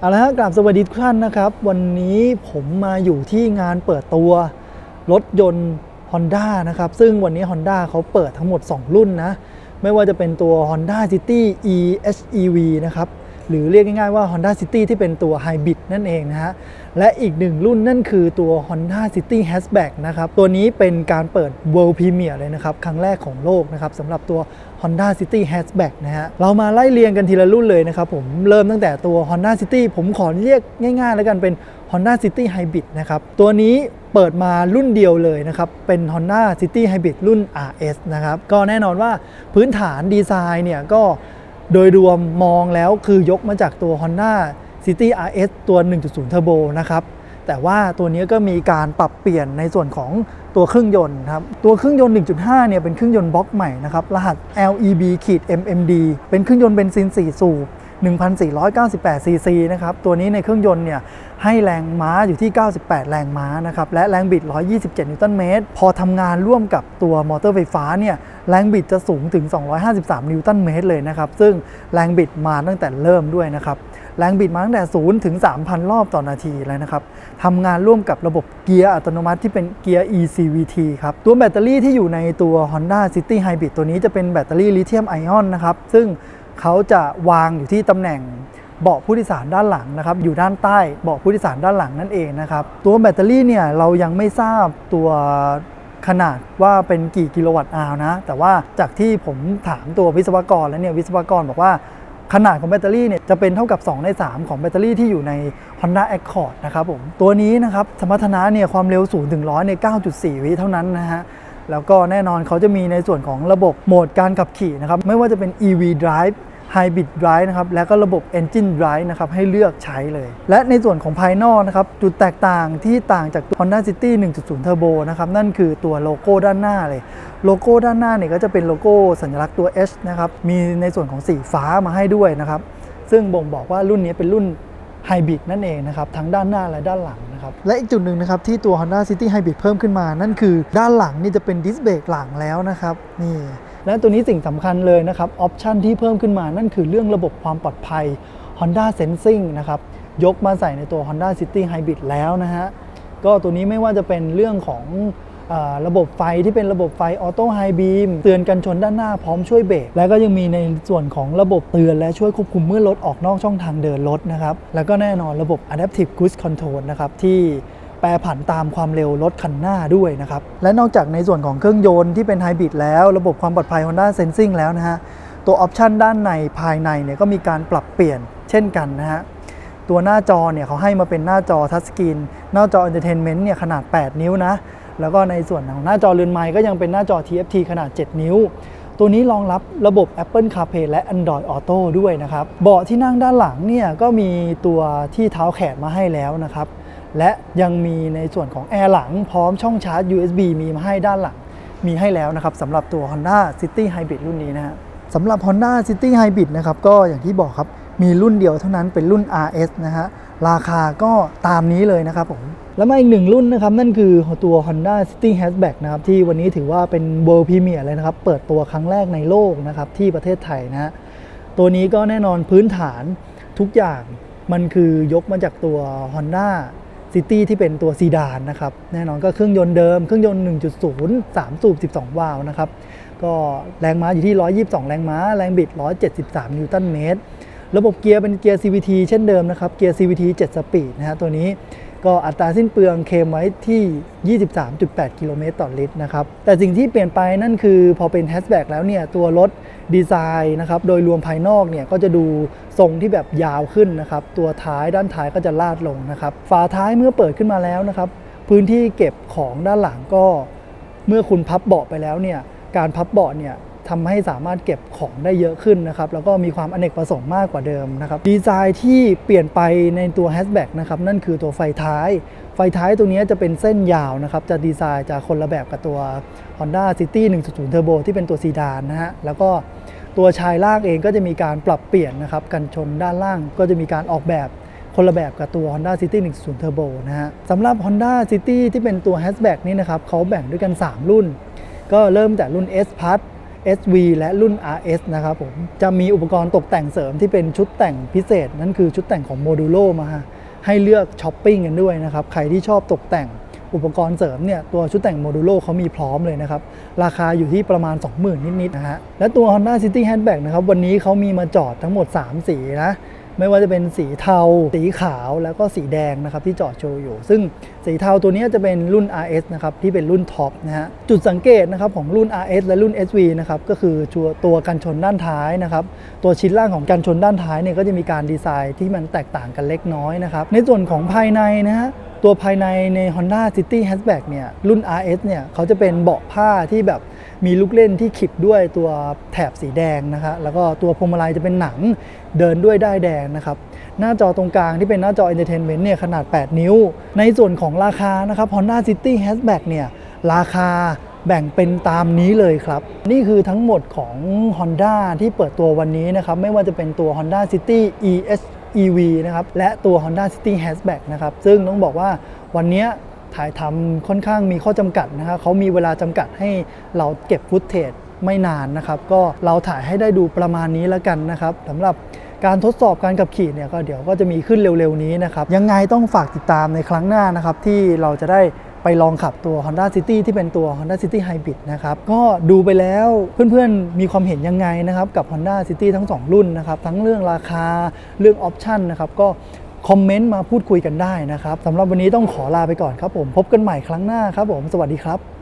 เอาละครับกราบสวัสดีทุกท่านนะครับ วันนี้ผมมาอยู่ที่งานเปิดตัวรถยนต์ Honda นะครับ ซึ่งวันนี้ Honda เขาเปิดทั้งหมด 2 รุ่นนะ ไม่ว่าจะเป็นตัว Honda City EHEV นะครับ หรือเรียกง่ายๆว่า Honda City ที่เป็นตัว Hybrid นั่นเองนะฮะ และอีกหนึ่งรุ่นนั่นคือตัว Honda City Hatchback นะครับ ตัวนี้เป็นการเปิด World Premiere เลยนะครับ ครั้งแรกของโลกนะครับสำหรับตัว Honda City Hatchback นะฮะ เรามาไล่เรียงกันทีละรุ่นเลยนะครับผมเริ่มตั้งแต่ตัว Honda City ผมขอเรียกง่าย ๆ แล้วกันเป็น Honda City Hybrid นะครับ ตัวนี้เปิดมารุ่นเดียวเลยนะครับ เป็น Honda City Hybrid รุ่น RS นะครับ ก็แน่นอนว่าพื้นฐานดีไซน์เนี่ยก็ โดยรวมมองแล้วคือยกมาจากตัว Honda City RS ตัว 1.0 Turbo นะครับ แต่ว่าตัวนี้ก็มีการปรับเปลี่ยนในส่วนของตัวเครื่องยนต์ครับ ตัวเครื่องยนต์ 1.5 เนี่ยเป็นเครื่องยนต์บล็อกใหม่นะครับ รหัส LEB MMD เป็นเครื่องยนต์เบนซิน 4 สูบ 1,498 ซีซีนะครับ ตัวนี้ในเครื่องยนต์เนี่ยให้แรงม้าอยู่ที่ 98 แรงม้านะครับ และแรงบิด 127 นิวตันเมตร พอทำงานร่วมกับตัวมอเตอร์ไฟฟ้าเนี่ยแรงบิดจะสูงถึง 253 นิวตันเมตรเลยนะครับ ซึ่งแรงบิดมาตั้งแต่เริ่มด้วยนะครับแรงบิดมาตั้งแต่ 0 ถึง 3,000 รอบต่อนาทีเลยนะครับ ทำงานร่วมกับระบบเกียร์อัตโนมัติที่เป็นเกียร์ eCVT ครับ ตัวแบตเตอรี่ที่อยู่ในตัว Honda City Hybrid ตัวนี้จะเป็นแบตเตอรี่ลิเธียมไอออนนะครับ ซึ่ง เขาจะวางอยู่ที่ตำแหน่งเบาะผู้โดยสารด้านหลังนะครับอยู่ด้านใต้เบาะผู้โดยสารด้านหลังนั่นเองนะครับตัวแบตเตอรี่เนี่ยเรายังไม่ทราบตัวขนาดว่าเป็นกี่กิโลวัตต์อาวนะ แต่ว่าจากที่ผมถามตัววิศวกรแล้วเนี่ยวิศวกรบอกว่าขนาดของแบตเตอรี่เนี่ยจะเป็นเท่ากับ 2 ใน 3 ของแบตเตอรี่ที่อยู่ใน Honda Accord นะครับผมตัวนี้นะครับสมรรถนะเนี่ยความเร็ว0ถึง100ใน 9.4 วิเท่านั้นนะฮะแล้วก็แน่นอนเขาจะมีในส่วนของระบบโหมดการขับขี่นะครับไม่ว่าจะเป็น EV Drive Hybrid Drive นะครับแล้วก็ระบบ Engine Drive นะครับให้เลือกใช้เลย และในส่วนของภายนอกนะครับจุดแตกต่างที่ต่างจาก Honda City 1.0 Turbo นะครับนั่นคือตัวโลโก้ด้านหน้าเลย โลโก้ด้านหน้าเนี่ยก็จะเป็นโลโก้สัญลักษณ์ตัว H นะครับมีในส่วนของสีฟ้ามาให้ด้วยนะครับซึ่งบ่งบอกว่ารุ่นนี้เป็นรุ่นไฮบริดนั่นเองนะครับทั้งด้านหน้าและด้านหลังนะครับและอีกจุดหนึ่งนะครับที่ตัว Honda City Hybrid เพิ่มขึ้นมา นั่นคือด้านหลังนี่จะเป็นดิสเบรกหลังแล้วนะครับนี่ และตัวนี้สิ่งสำคัญเลยนะครับออปชันที่เพิ่มขึ้นมานั่นคือเรื่องระบบความปลอดภัย Honda Sensing นะครับยกมาใส่ในตัว Honda City Hybrid แล้วนะฮะก็ตัวนี้ไม่ว่าจะเป็นเรื่องของระบบไฟที่เป็นระบบไฟออโต้ไฮบีมเตือนกันชนด้านหน้าพร้อมช่วยเบรกแล้วก็ยังมีในส่วนของระบบเตือนและช่วยควบคุมเมื่อรถออกนอกช่องทางเดินรถนะครับ แล้วก็แน่นอนระบบ Adaptive Cruise Control นะครับที่ แปรผันตามความเร็วรถคันหน้าด้วยนะครับ และนอกจากในส่วนของเครื่องยนต์ที่เป็นไฮบริดแล้ว ระบบความปลอดภัย Honda Sensing แล้วนะฮะ ตัวออปชันด้านในภายในเนี่ยก็มีการปรับเปลี่ยนเช่นกันนะฮะ ตัวหน้าจอเนี่ยเขาให้มาเป็นหน้าจอทัชสกรีนหน้าจอ Entertainment เนี่ยขนาด 8 นิ้วนะ แล้วก็ในส่วนของหน้าจอเรือนไม้ก็ยังเป็นหน้าจอ TFT ขนาด 7 นิ้วตัวนี้รองรับระบบ Apple CarPlay และ Android Auto ด้วยนะครับ เบาะที่นั่งด้านหลังเนี่ยก็มีตัวที่เท้าแขนมาให้แล้วนะครับ และยังมีในส่วนของแอร์หลังพร้อมช่องชาร์จ USB มีมาให้ด้านหลัง มีให้แล้วนะครับสำหรับตัว Honda City Hybrid รุ่นนี้นะฮะสำหรับ Honda City Hybrid นะครับก็อย่างที่บอกครับมีรุ่นเดียวเท่านั้นเป็นรุ่น RS นะฮะราคาก็ตามนี้เลยนะครับผมแล้วมาอีกหนึ่งรุ่นนะครับ นั่นคือตัว Honda City Hatchback นะครับ ที่วันนี้ถือว่าเป็น World Premiere เลยนะครับ เปิดตัวครั้งแรกในโลกนะครับ ที่ประเทศไทยนะฮะตัวนี้ก็แน่นอนพื้นฐานทุกอย่างมันคือยกมาจากตัว Honda ซิตี้ที่เป็นตัวซีดานนะครับ แน่นอนก็เครื่องยนต์เดิม เครื่องยนต์ 1.0 3 สูบ 12 วาล์วนะครับ ก็แรงม้าอยู่ที่ 122 แรงม้า แรงบิด 173 นิวตันเมตร ระบบเกียร์เป็นเกียร์ CVT เช่นเดิมนะครับ เกียร์ CVT 7 สปีดนะฮะ ตัวนี้ ก็อัตราสิ้นเปลืองเคมไว้ที่ 23.8 กิโลเมตรต่อลิตรนะครับ แต่สิ่งที่เปลี่ยนไปนั่นคือพอเป็นแฮชแบ็กแล้วเนี่ย ตัวรถดีไซน์นะครับ โดยรวมภายนอกเนี่ย ก็จะดูทรงที่แบบยาวขึ้นนะครับ ตัวท้ายด้านท้ายก็จะลาดลงนะครับ ฝาท้ายเมื่อเปิดขึ้นมาแล้วนะครับ พื้นที่เก็บของด้านหลังก็ เมื่อคุณพับเบาะไปแล้วเนี่ย การพับเบาะเนี่ย ทำให้สามารถเก็บของได้เยอะขึ้นนะครับ แล้วก็มีความอเนกประสงค์มากกว่าเดิมนะครับ ดีไซน์ที่เปลี่ยนไปในตัวแฮชแบ็กนะครับ นั่นคือตัวไฟท้าย ไฟท้ายตัวนี้จะเป็นเส้นยาวนะครับ จะดีไซน์จะคนละแบบกับตัว Honda City 1.0 Turbo ที่เป็นตัวซีดานนะฮะ แล้วก็ตัวชายล่างเองก็จะมีการปรับเปลี่ยนนะครับ กันชนด้านล่างก็จะมีการออกแบบคนละแบบกับตัว Honda City 1.0 Turbo นะฮะสำหรับ Honda City ที่เป็นตัว Hatchback นี่นะครับเขาแบ่งด้วยกัน 3 รุ่น ก็เริ่มแต่รุ่น S Plus SV และรุ่น RS นะครับผมจะมีอุปกรณ์ตกแต่งเสริมที่เป็นชุดแต่งพิเศษ นั่นคือชุดแต่งของโมดูโลมาให้เลือกช้อปปิ้งกันด้วยนะครับ ใครที่ชอบตกแต่งอุปกรณ์เสริมเนี่ยตัวชุดแต่งโมดูโลเขามีพร้อมเลยนะครับ ราคาอยู่ที่ประมาณ 20,000 นิดๆนะฮะและตัว Honda City Hatchback นะครับวันนี้เขามีมาจอดทั้งหมด 3 สีนะ ไม่ว่าจะเป็นสีเทา สีขาวแล้วก็สีแดงนะครับที่จอดโชว์อยู่ ซึ่งสีเทาตัวนี้จะเป็นรุ่น RS นะครับที่เป็นรุ่นท็อปนะฮะจุดสังเกตนะครับของรุ่น RS และรุ่น SV นะครับก็คือตัวตัวกันชนด้านท้ายนะครับตัวชิ้นล่างของกันชนด้านท้ายเนี่ยก็จะมีการดีไซน์ที่มันแตกต่างกันเล็กน้อยนะครับในส่วนของภายในนะฮะตัวภายในใน Honda City Hatchback เนี่ยรุ่น RS เนี่ยเขาจะเป็นเบาะผ้าที่แบบ มีลูกเล่นที่ขิบด้วยตัวแถบสีแดงนะคะแล้วก็ตัวพวงมาลัยจะเป็นหนังเดินด้วยได้แดงนะครับหน้าจอตรงกลางที่เป็นหน้าจอ Entertainment เนี่ยขนาด 8 นิ้ว ในส่วนของราคานะครับ Honda City Hatchback เนี่ยราคาแบ่งเป็นตามนี้เลยครับ นี่คือทั้งหมดของ Honda ที่เปิดตัววันนี้นะครับ ไม่ว่าจะเป็นตัว Honda City ES EV นะครับ และตัว Honda City Hatchback นะครับ ซึ่งต้องบอกว่าวันนี้ ถ่ายทำค่อนข้างมีข้อจำกัดนะครับเขามีเวลาจำกัดให้เราเก็บฟุตเทจไม่นานนะครับ ก็เราถ่ายให้ได้ดูประมาณนี้แล้วกันนะครับสำหรับการทดสอบการขับขี่เนี่ยก็เดี๋ยวก็จะมีขึ้นเร็วๆนี้นะครับ ยังไงต้องฝากติดตามในครั้งหน้านะครับ ที่เราจะได้ไปลองขับตัว Honda City ที่เป็นตัว Honda City Hybrid นะครับ ก็ดูไปแล้วเพื่อนๆ มีความเห็นยังไงนะครับ กับ Honda City ทั้ง 2 รุ่นนะครับ ทั้งเรื่องราคาเรื่องออปชันนะครับ ก็ คอมเมนต์มาพูดคุยกันได้นะครับสำหรับวันนี้ต้องขอลาไปก่อนครับผม พบกันใหม่ครั้งหน้าครับผม สวัสดีครับ